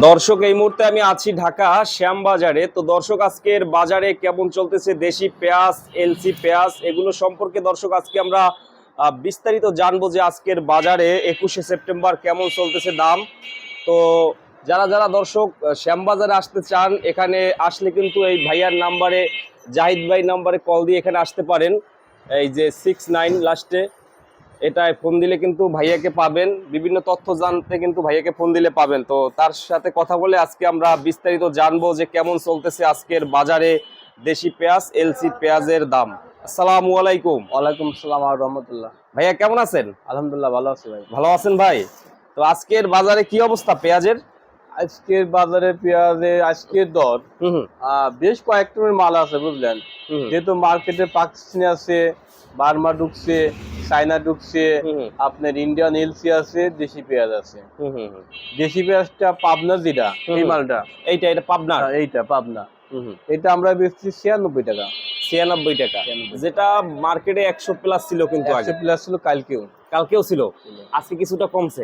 দর্শক, এই মুহূর্তে আমি আছি ঢাকা শ্যামবাজারে। তো দর্শক, আজকের বাজারে কেমন চলতেছে? দেশি পেঁয়াজ, এলসি পেঁয়াজ, এগুলো সম্পর্কে দর্শক, আজকে আমরা বিস্তারিত জানব যে আজকের বাজারে একুশে সেপ্টেম্বর কেমন চলতেছে দাম। তো যারা যারা দর্শক শ্যামবাজারে আসতে চান, এখানে আসলে কিন্তু এই ভাইয়ার নাম্বারে, জাহিদ ভাই নাম্বারে কল দিয়ে এখানে আসতে পারেন। এই যে সিক্স নাইন লাস্টে এটায় ফোন দিলে কিন্তু ভাইয়াকে পাবেন। বিভিন্ন তথ্য জানতে কিন্তু ভাইয়াকে ফোন দিলে পাবেন। তো তার সাথে কথা বলে আজকে আমরা বিস্তারিত জানব যে কেমন চলতেছে আজকের বাজারে দেশি পেঁয়াজ এলসি পেঁয়াজের দাম। আসসালামু আলাইকুম। ওয়ালাইকুম আসসালাম আর রহমতুল্লাহ। ভাইয়া কেমন আছেন? আলহামদুলিল্লাহ ভালো আছি ভাই। ভালো আছেন ভাই? তো আজকের বাজারে কি অবস্থা পেঁয়াজের? আজকের বাজারে পেঁয়াজে আজকের দর বেশ কয়েকটা মাল আছে বুঝলেন? যেহেতু মার্কেটে পাকিস্তানি আছে বার্মা ঢুকছে চায়না ঢুকছে আপনার ইন্ডিয়ান এলসি আছে দেশি পেঁয়াজ আছে। দেশি পেঁয়াজটা পাবনা যেটা এই মালটা। এইটা এটা পাবনার হ্যাঁ, এইটা পাবনা। এটা আমরা বেচছি ছিয়ানব্বই টাকা। ছিয়ানব্বই টাকা। যেটা মার্কেটে একশো প্লাস ছিল কিন্তু একশো প্লাস ছিল কালকেও। কালকেও ছিল। আজকে কিছুটা কমছে।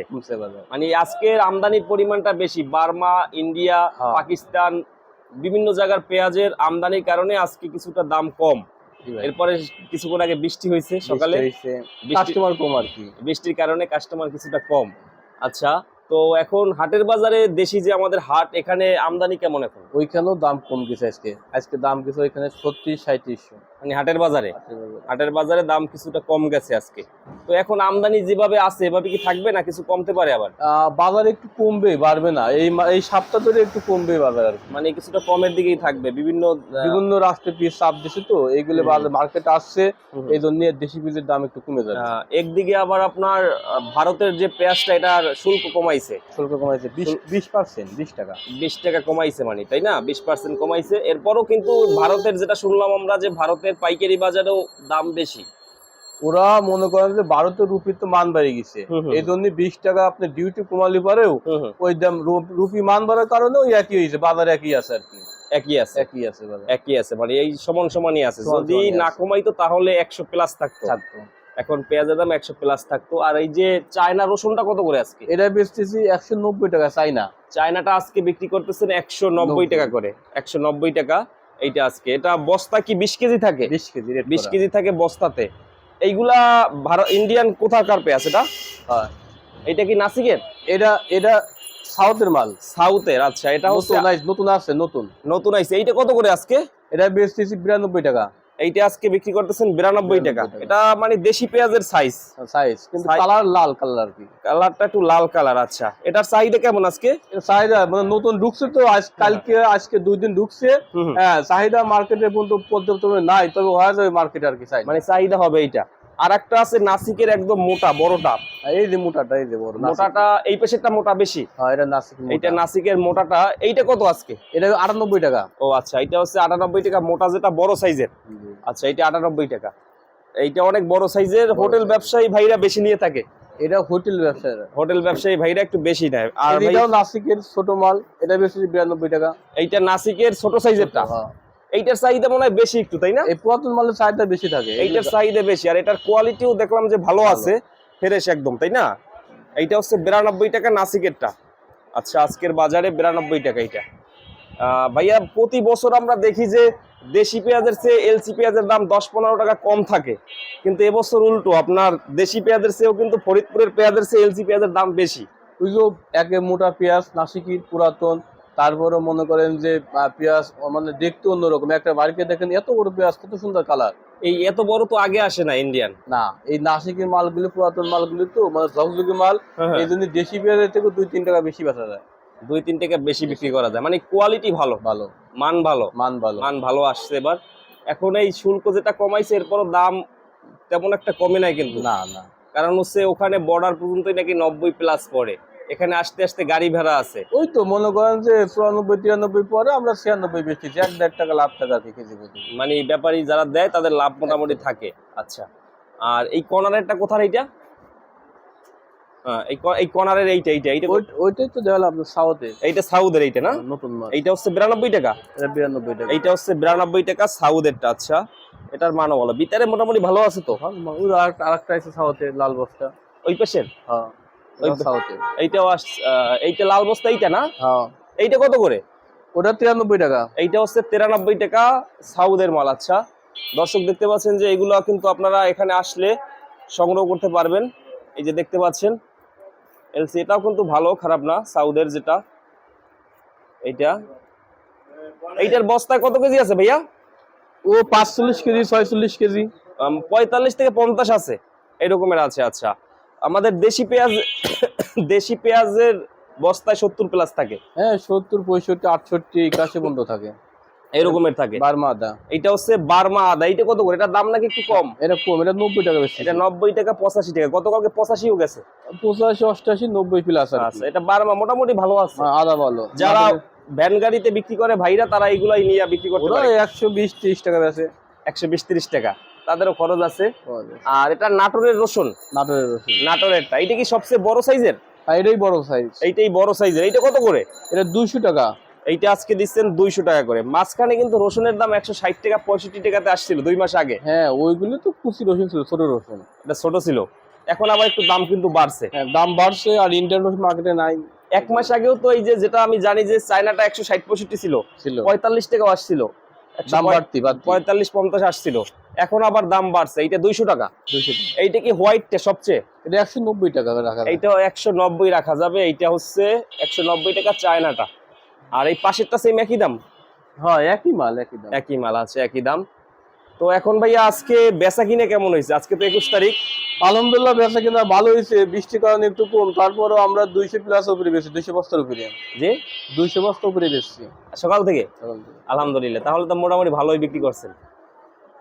মানে আজকের আমদানির পরিমাণটা বেশি। বার্মা ইন্ডিয়া হ্যাঁ। পাকিস্তান বিভিন্ন জায়গার পেঁয়াজের আমদানির কারণে আজকে কিছুটা দাম কম। এরপরে কিছুক্ষণ আগে বৃষ্টি হয়েছে সকালে। কাস্টমার কম আর কি। বৃষ্টির কারণে কাস্টমার কিছুটা কম। আচ্ছা তো এখন হাটের বাজারে দেশি যে আমাদের হাট এখানে আমদানি কেমন এখন? ওইখানেও দাম কম গেছে আজকে। আজকে দাম গেছে ওইখানে ছত্রিশ সাঁত্রিশশো মানে হাটের বাজারে। হাটের বাজারে। দাম কিছুটা কম গেছে আজকে। তো এখন আমদানি যেভাবে আছে এভাবে কি থাকবে না কিছু কমতে পারে আবার? বাজার একটু কমবে বাড়বে না। এই এই সপ্তাহ ধরে একটু কমবে বাজার আর মানে কিছুটা কমের দিকেই থাকবে। বিভিন্ন বিভিন্ন রাষ্ট্রে পিস চাপ দিছে তো এইগুলো মার্কেটে আসছে এই জন্য দেশি বীজের দাম একটু কমে যাবে একদিকে আবার আপনার ভারতের যে পেঁয়াজটা এটার শুল্ক কমাইছে। শুল্ক কমাইছে বিশ পার্সেন্ট বিশ টাকা। বিশ টাকা কমাইছে মানে তাই না? বিশ পার্সেন্ট কমাইছে। এরপরও কিন্তু ভারতের যেটা শুনলাম আমরা যে ভারতের পাইকারি বাজারেও দাম বেশি। ওরা মনে করেন যে ভারতের রুপির তো মান বেড়ে গেছে। এই জন্য বিশ টাকা আপনি ডিউটি কমালি পরেও ওই দাম রুপি মান বাড়ার কারণে ওই একই হয়েছে বাজার একই আছে আর কি। একই আছে। একই আছে একই আছে মানে এই সমান সমানই আছে। যদি না কমাইতো তাহলে একশো প্লাস থাকতো। থাকতো। এখন পেঁয়াজের দাম একশো প্লাস থাকতো। আর এই যে চায়না রসুনটা কত করে আজকে? এটা বেচতেছি একশো নব্বই টাকা চাই না চায়নাটা আজকে বিক্রি করতেছেন একশো নব্বই। টাকা করে। একশো নব্বই টাকা। এইটা আজকে। এটা বস্তা কি বিশ কেজি থাকে? বিশ কেজি বিশ কেজি থাকে বস্তাতে। এইগুলা ভারত ইন্ডিয়ান কোথাকার পেঁয়াজ এটা? হয়। এটা কি নাসিকের? এটা এটা সাউথের মাল। সাউথের আচ্ছা এটা হচ্ছে নতুন আইস- নতুন আছে নতুন। নতুন আইছে এইটা কত করে আজকে? এটা বেশ বিরানব্বই টাকা। এইটা আজকে বিক্রি করতেছেন বিরানব্বই টাকা। এটা মানে দেশি পেঁয়াজের সাইজ সাইজ কিন্তু কালার লাল কালার আর কি। কালারটা একটু লাল কালার আচ্ছা। এটার চাহিদা কেমন আজকে? চাহিদা মানে নতুন ঢুকছে তো আজ কালকে আজকে দুই দিন ঢুকছে। হ্যাঁ চাহিদা মার্কেটে পর্যন্ত পর্যাপ্ত নাই তবে হয়ে যাবে মার্কেটে আর কি চাই মানে চাহিদা হবে এইটা। আর একটা আছে নাসিকের একদম মোটা বড়টা। এই যে মোটাটা এই যে বড় মোটাটা এই পেশেরটা মোটা বেশি। হ্যাঁ এটা নাসিক মোটা। এইটা নাসিকের মোটাটা এইটা কত আজকে? এটা আটানব্বই টাকা। ও আচ্ছা এটা হচ্ছে আটানব্বই টাকা মোটা যেটা বড় সাইজের। আচ্ছা এটা আটানব্বই টাকা। এইটা অনেক বড় সাইজের হোটেল ব্যবসায়ী ভাইরা বেশি নিয়ে থাকে। এটা হোটেল ব্যবসা হোটেল ব্যবসায়ী ভাইরা একটু বেশি নেয়। আর এটাও নাসিকের ছোট মাল এটা বেশি বিরানব্বই টাকা। এইটা নাসিকের ছোট সাইজেরটা। হ্যাঁ। এইটার চাহিদা মনে হয় বেশি একটু তাই না? এই পুরাতন মালের চাহিদা বেশি থাকে এইটার চাহিদা বেশি আর এটার কোয়ালিটিও দেখলাম যে ভালো আছে ফ্রেশ একদম তাই না? এইটা হচ্ছে বিরানব্বই টাকা নাসিকেরটা। আচ্ছা আজকের বাজারে বিরানব্বই টাকা এইটা। ভাইয়া প্রতি বছর আমরা দেখি যে দেশি পেঁয়াজের চেয়ে এলসি পেঁয়াজের দাম দশ পনেরো টাকা কম থাকে। কিন্তু এবছর উল্টো আপনার দেশি পেঁয়াজের চেয়েও কিন্তু ফরিদপুরের পেঁয়াজের চেয়ে এলসি পেঁয়াজের দাম বেশি। ওই যে একে মোটা পেঁয়াজ নাসিকির পুরাতন তারপরে মনে করেন যে পেঁয়াজ মানে দেখতে অন্যরকম। একটা বাড়িতে দেখেন এত বড় পেঁয়াজ কত সুন্দর কালার এই এত বড় তো আগে আসে না ইন্ডিয়ান না এই নাসিকের মালগুলি পুরাতন মালগুলি তো মানে ঝকঝকি মাল এই জন্য দেশি পেঁয়াজের থেকে দুই তিন টাকা বেশি বেচা যায়। দুই তিন টাকা বেশি বিক্রি করা যায়। মানে কোয়ালিটি ভালো। ভালো। মান ভালো। মান ভালো। মান ভালো আসছে এবার। এখন এই শুল্ক যেটা কমাইছে এরপরও দাম তেমন একটা কমে নাই কিন্তু। না না। কারণ হচ্ছে ওখানে বর্ডার পর্যন্তই নাকি নব্বই প্লাস পড়ে। এখানে আসতে আসতে গাড়ি ভাড়া আছে। ওই তো মনে করেন যে চুরানব্বই তিরানব্বই পরে আমরা ছিয়ানব্বই বেচতেছি এক দেড় টাকা লাভ টাকা আর কেজি প্রতি মানে ব্যাপারী যারা দেয় তাদের লাভ মোটামুটি থাকে। আচ্ছা। আর এই কর্নারেরটা কোথার এইটা? হ্যাঁ এই কর্নারের এইটা এইটা এইটা ওইটাই তো দেওয়াল আপনার সাউথে এইটা সাউদের এইটা না? নতুন মাল। এইটা হচ্ছে বিরানব্বই টাকা? বিরানব্বই টাকা। এইটা হচ্ছে বিরানব্বই টাকা সাউদেরটা আচ্ছা। এটার মানও ভিতরে মোটামুটি ভালো আছে তো? ভালো। ওই আরেকটা আরেকটা আছে সাউথে লাল বস্তা। ওই পাশের? হ্যাঁ। সাউথে এইটাও এইটা লাল বস্তা এইটা না? হ্যাঁ। এইটা কত করে? ওটা তিরানব্বই টাকা। এইটা হচ্ছে তিরানব্বই টাকা সাউদের মাল আচ্ছা। দর্শক দেখতে পাচ্ছেন যে এগুলো কিন্তু আপনারা এখানে আসলে সংগ্রহ করতে পারবেন। এই যে দেখতে পাচ্ছেন এলসি এটাও কিন্তু ভালো খারাপ না সাউদের যেটা। এইটা। এইটার বস্তায় কত কেজি আছে ভাইয়া? ও পাঁচচল্লিশ কেজি ছয়চল্লিশ কেজি। পঁয়তাল্লিশ থেকে পঞ্চাশ আছে। এরকমের আছে আচ্ছা। আমাদের দেশি পেঁয়াজ দেশি পেঁয়াজের বস্তায় সত্তর প্লাস থাকে। হ্যাঁ সত্তর পঁয়ষট্টি আটষট্টি একাশি পর্যন্ত থাকে। এরকমের থাকে। বার্মা আদা। এটা হচ্ছে বার্মা আদা। এটা কত করে? এটার দাম নাকি একটু কম? এটা কম এটা নব্বই টাকা বেশি। এটা নব্বই টাকা পঁচাশি টাকা। গতকালকে পঁচাশিও গেছে। পঁচাশি অষ্টাশি নব্বই প্লাস আর আচ্ছা এটা বার্মা মোটামুটি ভালো আছে। হ্যাঁ, আদা ভালো। যারা ভ্যান গাড়িতে বিক্রি করে ভাইরা তারা এইগুলাই নিয়ে বিক্রি করতে পারে। একশো বিশ ত্রিশ টাকা বেছে একশো বিশ তিরিশ টাকা। তাদেরও খরচ আছে। আর এটা নাটোরের রসুন। নাটোরের রসুন। নাটোরেরটা এটা কি সবচেয়ে বড় সাইজের? এটাই বড় সাইজ এইটাই বড় সাইজের। এইটা কত করে? এটা দুইশো টাকা। এইটা আজকে দিচ্ছেন দুইশো টাকা করে। মাঝখানে কিন্তু রসুনের দাম একশো ষাট টাকা পঁয়ষট্টি টাকাতে আসছিল দুই মাস আগে। হ্যাঁ ওইগুলো তো কুচি রসুন ছিল ছোট রসুন। এটা ছোট ছিল। এখন আবার একটু দাম কিন্তু বাড়ছে। হ্যাঁ দাম বাড়ছে আর ইন্ডিয়ান রসুন মার্কেটে নাই। এক মাস আগেও তো এই যে যেটা আমি জানি যে চায়নাটা একশো ষাট পঁয়ষট্টি ছিল। পঁয়তাল্লিশ টাকাও আসছিল। দাম বাড়তি বাড়তি। পঁয়তাল্লিশ পঞ্চাশ আসছিল। এখন আবার দাম বাড়ছে এইটা দুইশো টাকা। এইটা কি হোয়াইটটা সবচেয়ে? এটা একশো নব্বই টাকা রাখা এইটা একশো নব্বই রাখা যাবে এইটা হচ্ছে একশো নব্বই টাকা চায়নাটা। আর এই পাশেরটা সেম একই দাম? হ্যাঁ একই মাল একই দাম। একই মাল আছে একই দাম। তো এখন ভাইয়া আজকে বেচা কিনে কেমন হয়েছে? আজকে তো একুশ তারিখ। আলহামদুলিল্লাহ বেচা কিনা ভালো হয়েছে বৃষ্টির কারণে একটু কম তারপরও আমরা দুইশো প্লাস উপরে বেশি দুইশো বস্তার উপরে। যে দুইশো বস্তা উপরে বেশি সকাল থেকে? আলহামদুলিল্লাহ। আলহামদুলিল্লাহ তাহলে তো মোটামুটি ভালোই বিক্রি করছেন।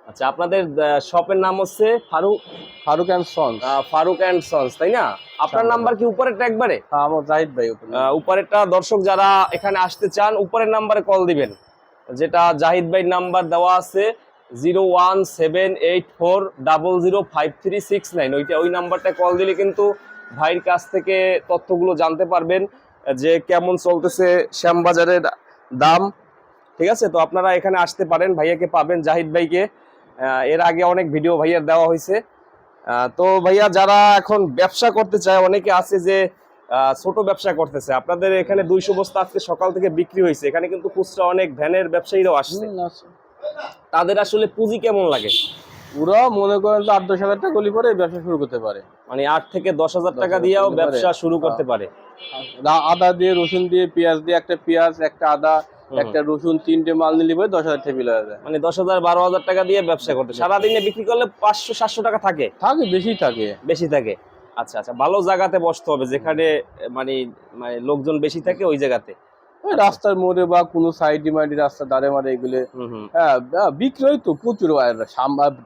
আচ্ছা আপনাদের শপের নাম হচ্ছে Farooq Farooq and sons. Farooq and sons তাই না? আপনার নাম্বার কি উপরেরটা একবারে? হ্যাঁ আমার জাহিদ ভাই উপরেরটা দর্শক যারা এখানে আসতে চান উপরের নাম্বারে কল দিবেন। যেটা জাহিদ ভাই নাম্বার দেওয়া আছে zero one seven eight four double zero five three six nine. ওইটা ওই নাম্বারটা কল দিলে কিন্তু ভাইয়ের কাছ থেকে তথ্যগুলো জানতে পারবেন যে কেমন চলতেছে শ্যামবাজারের দাম। ঠিক আছে? তো আপনারা এখানে আসতে পারেন ভাইয়াকে পাবেন জাহিদ ভাইকে। এর আগে অনেক ভিডিও ভাইয়ার দেওয়া হয়েছে। তো ভাইয়া যারা এখন ব্যবসা করতে চায় অনেকে আছে যে ছোট ব্যবসা করতেছে। আপনাদের এখানে দুইশো বস্তা আজকে সকাল থেকে বিক্রি হয়েছে। এখানে কিন্তু খুচরা অনেক ভ্যানের ব্যবসায়ীরাও আসছে। তাদের আসলে পুঁজি কেমন লাগে? ওরা মনে করেন যে আট দশ হাজার টাকা পরে ব্যবসা শুরু করতে পারে। মানে আট থেকে দশ হাজার টাকা দিয়েও ব্যবসা শুরু করতে হ্যাঁ। পারে। আদা দিয়ে রসুন দিয়ে পেঁয়াজ দিয়ে একটা পেঁয়াজ একটা আদা। একটা রসুন তিনটে মাল নিলে পরে দশ হাজার টেবিল হয়ে যায়। মানে দশ হাজার বারো হাজার টাকা দিয়ে ব্যবসা করতে সারাদিনে বিক্রি করলে পাঁচশো সাতশো টাকা থাকে? থাকে বেশি থাকে। বেশি থাকে। আচ্ছা আচ্ছা ভালো জায়গাতে বসতে হবে যেখানে মানে মানে লোকজন বেশি থাকে ওই জায়গাতে। রাস্তার মোড়ে বা কোনো সাইডে মাইডে রাস্তার ধারে মারে এগুলো হ্যাঁ আহ, বিক্রি হয় তো প্রচুর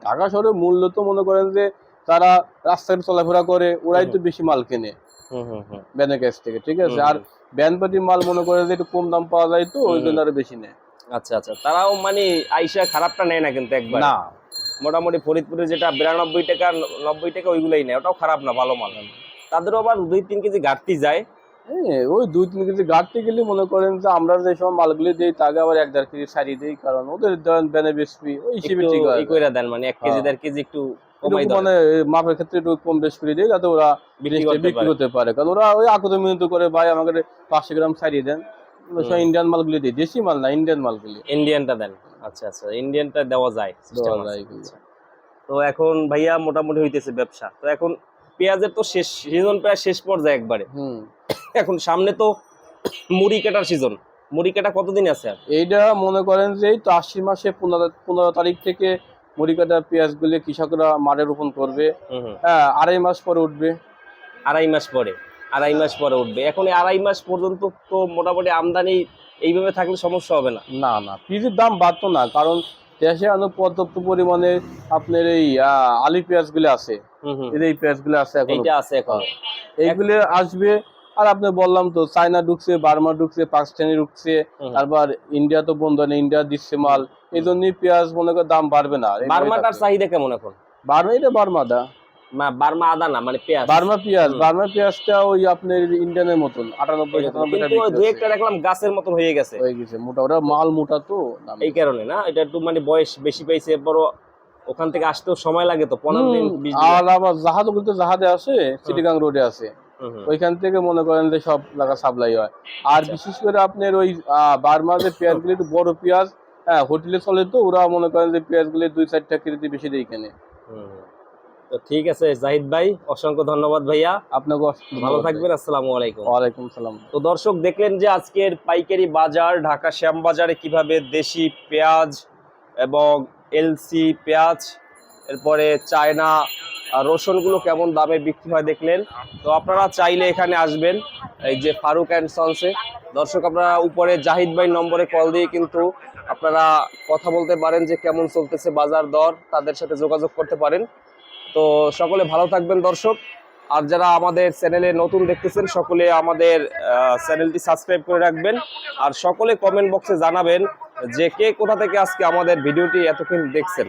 ঢাকা শহরের মূল্য তো মনে করেন যে তারা রাস্তায় চলাফেরা করে ওরাই তো বেশি মাল কেনে হুম হুম হুম। ব্যানের কাছ থেকে ঠিক আছে? আর ব্যান পাটির মাল মনে করে যে একটু কম দাম পাওয়া যায় তো ওই জন্য আরও বেশি নেয়। আচ্ছা আচ্ছা। তারাও মানে আইসা খারাপটা নেয় না কিন্তু একবার। না। মোটামুটি ফরিদপুরে যেটা বিরানব্বই টাকা নব্বই টাকা ওইগুলাই নেয় ওটাও খারাপ না ভালো মাল। তাদেরও আবার দুই তিন কেজি ঘাটতি যায়। হ্যাঁ, ওই দুই তিন কেজি গাড়তে গেলে মনে করেন যে আমরা যে সময় মালগুলি দিই তাকে আবার এক দেড় কেজি সারি দিই কারণ ওদের ধরেন বেশি ওই হিসেবে ঠিক দেন মানে এক কেজি হ্যাঁ। দেড় কেজি একটু মানে মাপের ক্ষেত্রে একটু কম বেশ করে দিই যাতে ওরা বিক্রি করতে পারে। কারণ ওরা ওই আকত মিনত করে ভাই আমাকে পাঁচশো গ্রাম সারিয়ে দেন। ইন্ডিয়ান মালগুলি দিই দেশি মাল না ইন্ডিয়ান মালগুলি। ইন্ডিয়ানটা দেন। আচ্ছা আচ্ছা ইন্ডিয়ানটা দেওয়া যায় আচ্ছা। তো এখন ভাইয়া মোটামুটি হইতেছে ব্যবসা। তো এখন পেঁয়াজের তো শেষ সিজন প্রায় শেষ পর্যায়ে একবারে। হুম। এখন সামনে তো মুড়ি কাটার সিজন মুড়ি কাটা কতদিন আছে এইটা মনে করেন যে এই তো আশ্বিন মাসে পনেরো পনেরো তারিখ থেকে মুড়ি কাটা পেঁয়াজ গুলি কৃষকরা মারে রোপণ করবে। হ্যাঁ আড়াই মাস পরে উঠবে। আড়াই মাস পরে আড়াই মাস পরে উঠবে। এখন আড়াই মাস পর্যন্ত তো মোটামুটি আমদানি এইভাবে থাকলে সমস্যা হবে না? না না পিসের দাম বাড়তো না কারণ দেশে আনো পর্যাপ্ত পরিমাণে আপনার এই আলি পেঁয়াজগুলো আছে। এই যে পেঁয়াজগুলো আছে এখন। এইটা আছে এখন। এইগুলো আসবে আর আপনি বললাম তো চায়না ঢুকছে বার্মা ঢুকছে পাকিস্তানি ঢুকছে তারপর ইন্ডিয়া তো বন্ধ নেই ইন্ডিয়া দিচ্ছে মাল। এই জন্যই পেঁয়াজ মনে করে দাম বাড়বে না। বার্মাটার চাহিদা কেমন এখন? বার্মা এটা বার্মা দা বার্মা আদা না মানে পেঁয়াজ? বার্মা পেঁয়াজ বার্মা পেঁয়াজটা ওই আপনার ইন্ডিয়ানের মতন আটানব্বই সাতানব্বই কিন্তু দুই একটা দেখলাম গাছের মতন হয়ে গেছে। হয়ে গেছে মোটা ওটা মাল মোটা তো এই কারণে না এটা একটু মানে বয়স বেশি পাইছে এরপর ওখান থেকে আসতেও সময় লাগে তো পনেরো দিন আর আবার জাহাজ আছে চিটিগাং রোডে আছে। ওইখান থেকে মনে করেন যে সব জায়গা সাপ্লাই হয়। আর আচ্ছা। বিশেষ করে আপনার ওই আহ, বার্মার যে পেঁয়াজগুলি একটু বড় পেঁয়াজ হ্যাঁ হোটেলে চলে তো ওরা মনে করেন যে পেঁয়াজগুলি দুই চারটা কেজিতে বেশি দেয় হুম। তো ঠিক আছে জাহিদ ভাই অসংখ্য ধন্যবাদ ভাইয়া। আপনাকে ভালো থাকবেন আসসালামু আলাইকুম। ওয়ালাইকুম সালাম। তো দর্শক দেখলেন যে আজকের পাইকারি বাজার ঢাকা শ্যাম বাজারে কীভাবে দেশি পেঁয়াজ এবং এলসি পেঁয়াজ এরপরে চায়না রসুনগুলো কেমন দামে বিক্রি হয় দেখলেন। তো আপনারা চাইলে এখানে আসবেন, এই যে ফারুক অ্যান্ড সন্সে। দর্শক, আপনারা উপরে জাহিদ ভাই নম্বরে কল দিয়ে কিন্তু আপনারা কথা বলতে পারেন যে কেমন চলতেছে বাজার দর, তাদের সাথে যোগাযোগ করতে পারেন। তো সকলে ভালো থাকবেন দর্শক। আর যারা আমাদের চ্যানেলে নতুন দেখতেছেন, সকলে আমাদের চ্যানেলটি সাবস্ক্রাইব করে রাখবেন। আর সকলে কমেন্ট বক্সে জানাবেন যে কে কোথা থেকে আজকে আমাদের ভিডিওটি এতক্ষণ দেখছেন।